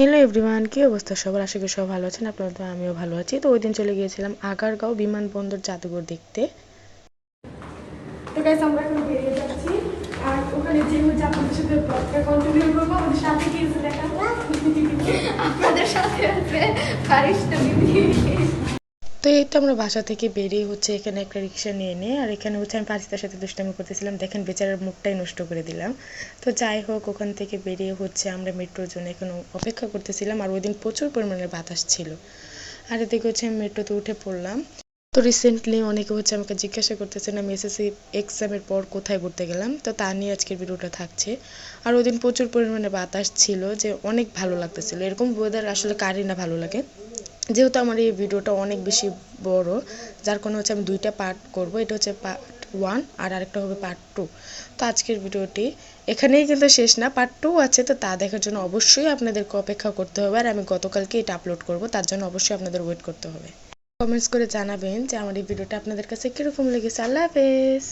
Hello everyone কী অবস্থা? সবার আশা করি সব ভালো আছেন আপনারা তো আমিও ভালো আছি। তো ওই দিন চলে গিয়েছিলাম আগারগাঁও বিমানবন্দর জাদুঘর দেখতে। তো গাইস আমরা এখন বেরিয়ে যাচ্ছি। আর ওখানে যে হচ্ছে আপনাদের সাথে ব্লগটা কন্টিনিউ করব আমাদের সাথে কি আছে দেখা আপনাদের সাথে আছে ফারিস্তা দিদি তো এই তো আমরা বাসা থেকে বেরিয়ে হচ্ছে এখানে একটা রিক্সা নিয়ে নিয়ে, আর এখানে হচ্ছে আমি পারিস্তার সাথে দুষ্টামি করতেছিলাম। দেখেন বেচারার মুখটাই নষ্ট করে দিলাম। তো যাই হোক, ওখান থেকে বেরিয়ে হচ্ছে আমরা মেট্রোর জন্য এখানে অপেক্ষা করতেছিলাম, আর ওই দিন প্রচুর পরিমাণে বাতাস ছিল। আর এদিকে হচ্ছে আমি মেট্রোতে উঠে পড়লাম। তো রিসেন্টলি অনেকে হচ্ছে আমাকে জিজ্ঞাসা করতেছেন আমি এসএসসি এক্সামের পর কোথায় ঘুরতে গেলাম? তো তা নিয়ে আজকের ভিডিওটা থাকছে। আর ওই দিন প্রচুর পরিমাণে বাতাস ছিল যে অনেক ভালো লাগতেছিল। এরকম ওয়েদার আসলে কারই না ভালো লাগে। যেহেতু আমার এই ভিডিওটা অনেক বেশি বড়, যার কারণে হচ্ছে আমি দুইটা পার্ট করব। এটা হচ্ছে পার্ট ওয়ান আর আরেকটা হবে পার্ট টু তো আজকের ভিডিওটি এখানেই কিন্তু শেষ না। পার্ট টু আছে তো তা দেখার জন্য অবশ্যই আপনাদেরকে অপেক্ষা করতে হবে। আর আমি গতকালকে এটা আপলোড করব, তার জন্য অবশ্যই আপনাদের ওয়েট করতে হবে। কমেন্টস করে জানাবেন যে আমার এই ভিডিওটা আপনাদের কাছে কীরকম লেগেছে। আল্লাহ হাফেজ।